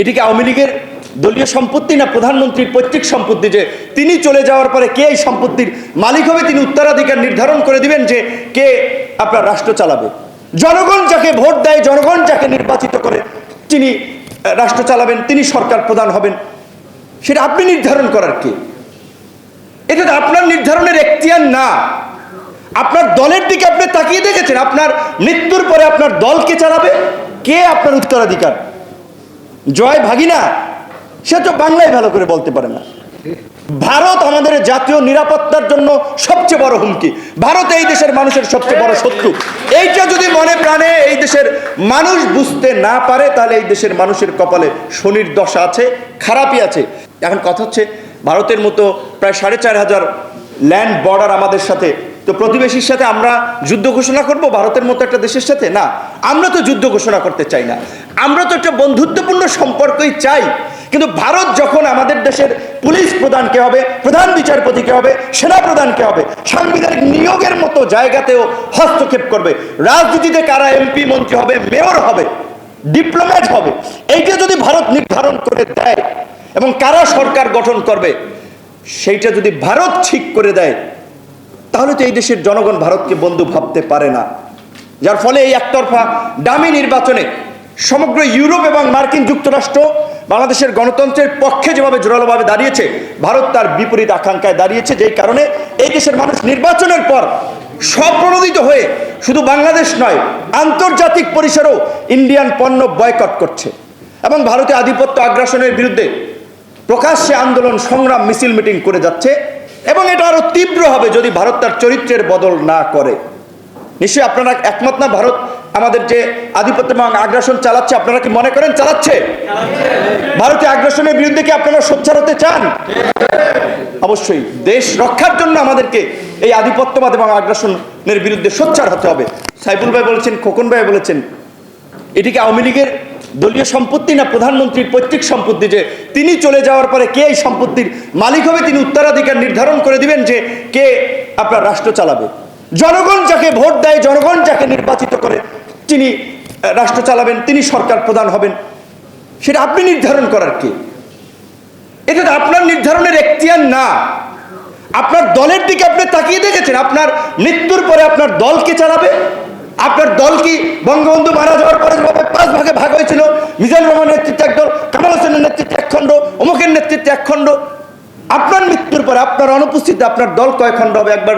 এটি কি আওয়ামী লীগের দলীয় সম্পত্তি না প্রধানমন্ত্রীর পৈতৃক সম্পত্তি যে তিনি চলে যাওয়ার পরে কে এই সম্পত্তির মালিক হবে, তিনি উত্তরাধিকার নির্ধারণ করে দিবেন যে কে আপনার রাষ্ট্র চালাবে। জনগণ যাকে ভোট দেয়, জনগণ যাকে নির্বাচিত করে, তিনি রাষ্ট্র চালাবেন, তিনি সরকার প্রধান হবেন। সেটা আপনি নির্ধারণ করার কে? এটা আপনার নির্ধারণের এখতিয়ার না। আপনার দলের দিকে আপনি তাকিয়ে দেখেছেন, আপনার মৃত্যুর পরে আপনার দলকে চালাবে? কে আপনার উত্তরাধিকার? জয় ভাগিনা, সে তো বাংলায় ভালো করে বলতে পারে না। ভারত আমাদের জাতীয় নিরাপত্তার জন্য সবচেয়ে বড় হুমকি। ভারত এই দেশের মানুষের সবচেয়ে বড় শত্রু। এইটা যদি মনে প্রাণে এই দেশের মানুষ বুঝতে না পারে, তাহলে এই দেশের মানুষের কপালে শনির দশা আছে, খারাপই আছে। এখন কথা হচ্ছে, ভারতের মতো প্রায় সাড়ে চার হাজার ল্যান্ড বর্ডার আমাদের সাথে তো প্রতিবেশীর সাথে আমরা যুদ্ধ ঘোষণা করব? ভারতের মতো একটা দেশের সাথে? না, আমরা তো যুদ্ধ ঘোষণা করতে চাই না। আমরা তো একটা বন্ধুত্বপূর্ণ সম্পর্কই চাই। কিন্তু ভারত যখন আমাদের দেশের পুলিশ প্রধানকে হবে, প্রধান বিচারপতিকে হবে, সেনা প্রধানকে হবে, সাংবিধানিক নিয়োগের মতো জায়গাতেও হস্তক্ষেপ করবে। রাজনীতিতে কারা এমপি, মন্ত্রী হবে, মেয়র হবে, ডিপ্লোম্যাট হবে, এইটা যদি ভারত নির্ধারণ করে দেয় এবং কারা সরকার গঠন করবে, সেইটা যদি ভারত ঠিক করে দেয় তাহলে তো এই দেশের জনগণ ভারতকে বন্ধু ভাবতে পারে না। যার ফলে এই একতরফা দামি নির্বাচনে সমগ্র ইউরোপ এবং মার্কিন যুক্তরাষ্ট্র বাংলাদেশের গণতন্ত্রের পক্ষে যেভাবে জোরালোভাবে দাঁড়িয়েছে, ভারত তার বিপরীত আকাঙ্ক্ষায় দাঁড়িয়েছে, যেই কারণে এই দেশের মানুষ নির্বাচনের পর স্বপ্রণোদিত হয়ে শুধু বাংলাদেশ নয়, আন্তর্জাতিক পরিসরেও ইন্ডিয়ান পণ্য বয়কট করছে এবং ভারতে আধিপত্য আগ্রাসনের বিরুদ্ধে প্রকাশ্যে আন্দোলন, সংগ্রাম, মিছিল, মিটিং করে যাচ্ছে। এবং এটা আরও তীব্র হবে যদি ভারত তার চরিত্রের বদল না করে। নিশ্চয়ই আপনারা একমত না? ভারত আমাদের যে আধিপত্য এবং আগ্রাসন চালাচ্ছে, আপনারা কি মনে করেন চালাচ্ছে? ভারতীয় আগ্রাসনের বিরুদ্ধে কি আপনারা সোচ্চার হতে চান? অবশ্যই। দেশ রক্ষার জন্য আমাদেরকে এই আধিপত্যবাদ এবং আগ্রাসনের বিরুদ্ধে সোচ্চার হতে হবে। সাইফুল ভাই বলেছেন, খোকন ভাই বলেছেন, এটিকে আওয়ামী লীগের দলীয় সম্পত্তি না প্রধানমন্ত্রীর পৈতৃক সম্পত্তি যে তিনি চলে যাওয়ার পরে কে এই সম্পত্তির মালিক হবে, তিনি উত্তরাধিকার নির্ধারণ করে দিবেন যে কে আপনার রাষ্ট্র চালাবে। জনগণ যাকে ভোট দেয়, জনগণ যাকে নির্বাচিত করে, তিনি রাষ্ট্র চালাবেন, তিনি সরকার প্রধান হবেন। সেটা আপনি নির্ধারণ করার কে? এটা আপনার নির্ধারণের এখতিয়ার না। আপনার দলের দিকে আপনি তাকিয়ে দেখেছেন, আপনার মৃত্যুর পরে আপনার দলকে চালাবে? আপনার দল কি বঙ্গবন্ধু মারা যাওয়ার পরে পাঁচ ভাগে ভাগ হয়েছিল? মিজানুর রহমানের নেতৃত্বে এক দল, কামাল হোসেনের নেতৃত্বে এক খণ্ড, অমুকের নেতৃত্বে এক খণ্ড। আপনার মৃত্যুর পরে আপনার অনুপস্থিতিতে আপনার দল কয় খণ্ড হবে একবার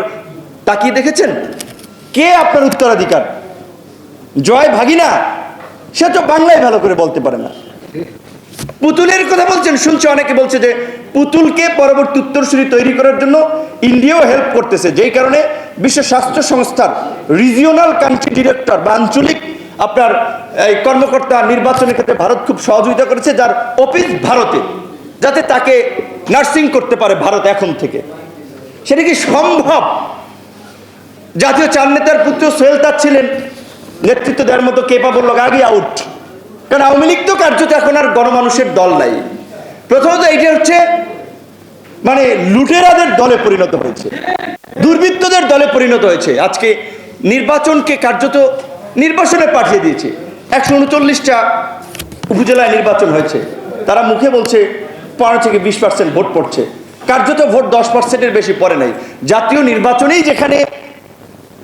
তাকিয়ে দেখেছেন? কে আপনার উত্তরাধিকার? জয় ভাগিনা? সে তো বাংলায় ভালো করে বলতে পারে না। পুতুলের কথা বলছেন, শুনছে অনেকে বলছে যে পুতুলকে পরবর্তী উত্তরসূরি তৈরি করার জন্য ইন্ডিয়াও হেল্প করতেছে, যেই কারণে বিশ্ব স্বাস্থ্য সংস্থার রিজিওনাল কান্ট্রি ডিরেক্টর বা আঞ্চলিক আপনার এই কর্মকর্তা নির্বাচনের ক্ষেত্রে ভারত খুব সহযোগিতা করেছে, যার অফিস ভারতে, যাতে তাকে নার্সিং করতে পারে ভারত এখন থেকে। সেটা কি সম্ভব? জাতীয় চার নেতার পুত্র সোহেল তার ছিলেন, নেতৃত্ব দেওয়ার মতো কেপাবল লোক আগে আউট কারণ আওয়ামী লীগ তো কার্যত এখন আর গণমানুষের দল নাই। প্রথমত এইটা হচ্ছে মানে লুটেরাদের দলে পরিণত হয়েছে। দুর্বৃত্তদের দলে পরিণত হয়েছে। আজকে নির্বাচনকে কার্যত নির্বাচনে পাঠিয়ে দিয়েছে। একশো উনচল্লিশটা উপজেলায় নির্বাচন হয়েছে। তারা মুখে বলছে পনেরো থেকে বিশ পার্সেন্ট ভোট পড়ছে। কার্যত ভোট দশ পার্সেন্টের বেশি পড়ে নাই। জাতীয় নির্বাচনেই যেখানে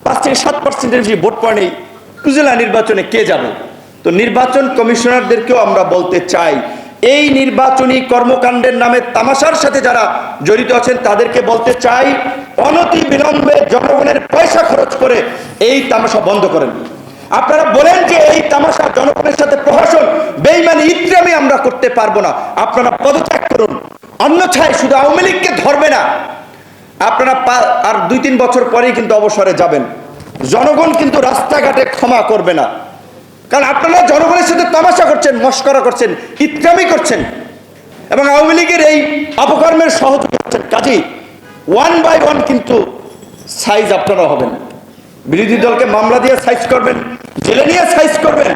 পাঁচ থেকে সাত পার্সেন্টের বেশি ভোট পড়ে নেই, উপজেলা নির্বাচনে কে যাবে? তো নির্বাচন কমিশনারদেরকেও আমরা বলতে চাই এই নির্বাচনী কর্মকাণ্ডের নামে তামাশার সাথে যারা জড়িত আছেন, তাদেরকে বলতে চাই, অনতি বিলম্বে জনগণের পয়সা খরচ করে এই তামাশা বন্ধ করেন। আপনারা বলেন যে এই তামাশা জনগণের সাথে প্রহসন বেইমানি ইত্রামি আমরা করতে পারব না। আপনারা পদত্যাগ করুন। অন্যথায় শুধু আওয়ামী লীগকে ধরবে না। আপনারা আর দুই তিন বছর পরেই কিন্তু অবসরে যাবেন। জনগণ কিন্তু রাস্তাঘাটে ক্ষমা করবে না। কারণ আপনারা জনগণের সাথে তামাশা করছেন, মস্করা করছেন ইত্রামি করছেন এবং আওয়ামী লীগের এই অপকর্মের সহযোগী করছেন। কাজেই ওয়ান বাই ওয়ান কিন্তু সাইজ আপনারা হবেন। বিরোধী দলকে মামলা দিয়ে সাইজ করবেন, জেলে নিয়ে সাইজ করবেন।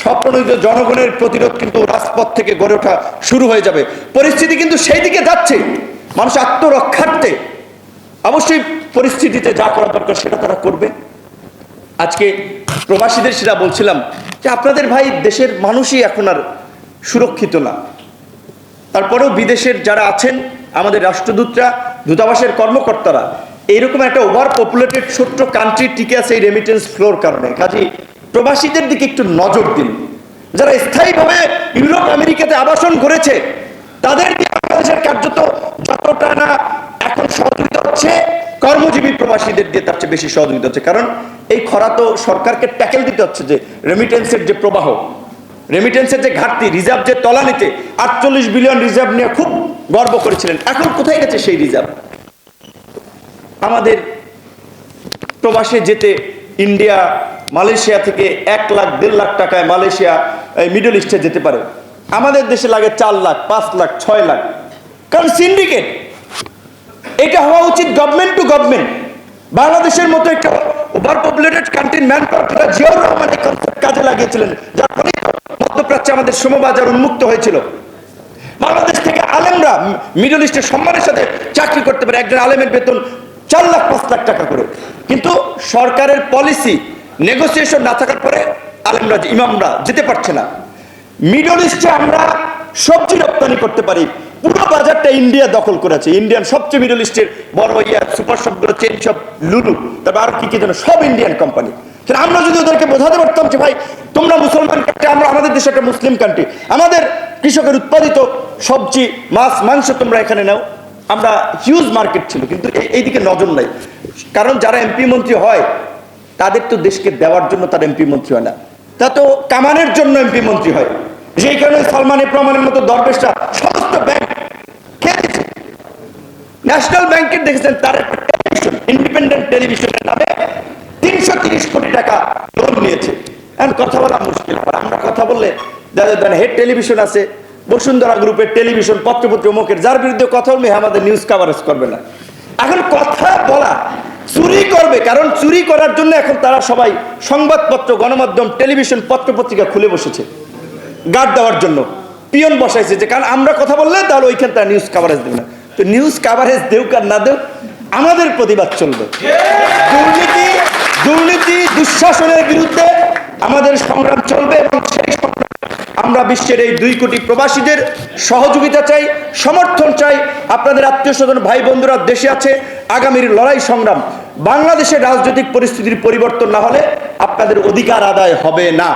স্বপ্রণোদিত জনগণের প্রতিরোধ কিন্তু রাজপথ থেকে গড়ে ওঠা শুরু হয়ে যাবে। পরিস্থিতি কিন্তু সেই দিকে যাচ্ছে। মানুষ আত্মরক্ষার্থে অবশ্যই পরিস্থিতিতে যা করা দরকার সেটা তারা করবে। আজকে প্রবাসীদের সেটা বলছিলাম যে আপনাদের ভাই দেশের মানুষই এখন আর সুরক্ষিত না। তারপরেও বিদেশের যারা আছেন, আমাদের রাষ্ট্রদূতরা, দূতাবাসের কর্মকর্তারা, এইরকম একটা ওভার পপুলেটেড ছোট্ট কান্ট্রি টিকে আছে এই রেমিটেন্স ফ্লোর কারণে। কাজে প্রবাসীদের দিকে একটু নজর দিন। যারা স্থায়ীভাবে ইউরোপ, আমেরিকাতে আবাসন করেছে, তাদের দিয়ে বাংলাদেশের কার্যত যতটা না এখন সহযোগিতা হচ্ছে, কর্মজীবী প্রবাসীদের দিয়ে তার চেয়ে বেশি সহযোগিতা হচ্ছে। কারণ এই খরা তো সরকারকে ট্যাকেল দিতে হচ্ছে যে রেমিটেন্সের যে প্রবাহ রেমিটেন্সের যে ঘাটতি রিজার্ভ যে তলানিতে আটচল্লিশ বিলিয়ন রিজার্ভ নিয়ে খুব গর্ব করেছিলেন। এখন কোথায় গেছে সেই রিজার্ভ আমাদের প্রবাসে যেতে ইন্ডিয়া, মালয়েশিয়া থেকে এক লাখ, দেড় লাখ টাকায় মালয়েশিয়া, এই মিডল ইস্টে যেতে পারে। আমাদের দেশে লাগে চার লাখ, পাঁচ লাখ, ছয় লাখ। কারণ সিন্ডিকেট এটা হওয়া উচিত গভর্নমেন্ট টু গভর্নমেন্ট বাংলাদেশের মতো একটা ওভার পপুলেটেড কান্ট্রির ম্যান পাওয়ারটা জিয়াউর রহমান এই concept কাজে লাগিয়েছিলেন, যার ফলে মধ্যপ্রাচ্যে আমাদের শ্রমবাজার উন্মুক্ত হয়েছিল। বাংলাদেশ থেকে আলেমরা মিডল ইস্টের সম্মানের সাথে চাকরি করতে পারে, একজন আলেমের বেতন চার লাখ, পাঁচ লাখ টাকা করে। কিন্তু সরকারের পলিসি নেগোসিয়েশন না থাকার পরে আলেমরা, ইমামরা যেতে পারছে না। মিডল ইস্টে আমরা সবজি রপ্তানি করতে পারি পুরো বাজারটা ইন্ডিয়া দখল করেছে। ইন্ডিয়ান সবচেয়ে মিডল ইস্টের বড় ইয়া সুপার শপগুলো চেন শপ লুলু তারপর আর কি কি যেন, সব ইন্ডিয়ান কোম্পানি আমরা যদি ওদেরকে বোঝাতে পারতাম যে, ভাই, তোমরা মুসলমান কান্ট্রি আমরা আমাদের দেশে একটা মুসলিম কান্ট্রি আমাদের কৃষকের উৎপাদিত সবজি, মাছ, মাংস তোমরা এখানে নাও। আমরা হিউজ মার্কেট ছিল, কিন্তু এই- এইদিকে নজর নাই। কারণ যারা এমপি মন্ত্রী হয়, তাদের তো দেশকে দেওয়ার জন্য তার এমপি মন্ত্রী হয় না। তা তো কামানের জন্য এমপি মন্ত্রী হয়। যেই কারণে সালমানের প্রমাণের মতো দরবেশটা সমস্ত ব্যাংক ন্যাশনাল ব্যাংকের দেখেছেন তার টেলিভিশন, ইন্ডিপেন্ডেন্ট টেলিভিশনের নামে তিনশো তিরিশ কোটি টাকা লোন নিয়েছে। এখন কথা বলা মুশকিল আর আমরা কথা বললে যাদের ধরেন হেড টেলিভিশন আছে, বসুন্ধরা গ্রুপের টেলিভিশন পত্রপত্র অমুকের যার বিরুদ্ধে কথা বলবে আমাদের নিউজ কাভারেজ করবে না। এখন কথা বলা চুরি করবে, কারণ চুরি করার জন্য এখন তারা সবাই সংবাদপত্র, গণমাধ্যম, টেলিভিশন পত্রপত্রিকা খুলে বসেছে, গার্ড দেওয়ার জন্য। পিয়ন বসাইছে যে, কারণ আমরা কথা বললে তাহলে ওইখান তারা নিউজ কাভারেজ দেবে না। তো নিউজ কাভারেজ দেউক আর না দেউক, আমাদের প্রতিবাদ চলবে। দুর্নীতি দুর্নীতি দুঃশাসনের বিরুদ্ধে আমাদের সংগ্রাম চলবে এবং সেই সংগ্রাম আমরা বিশ্বের এই দুই কোটি প্রবাসীদের সহযোগিতা চাই, সমর্থন চাই। আপনাদের আত্মীয় স্বজন, ভাই বন্ধুরা দেশে আছে, আগামীর লড়াই সংগ্রাম। বাংলাদেশের রাজনৈতিক পরিস্থিতির পরিবর্তন না হলে আপনাদের অধিকার আদায় হবে না।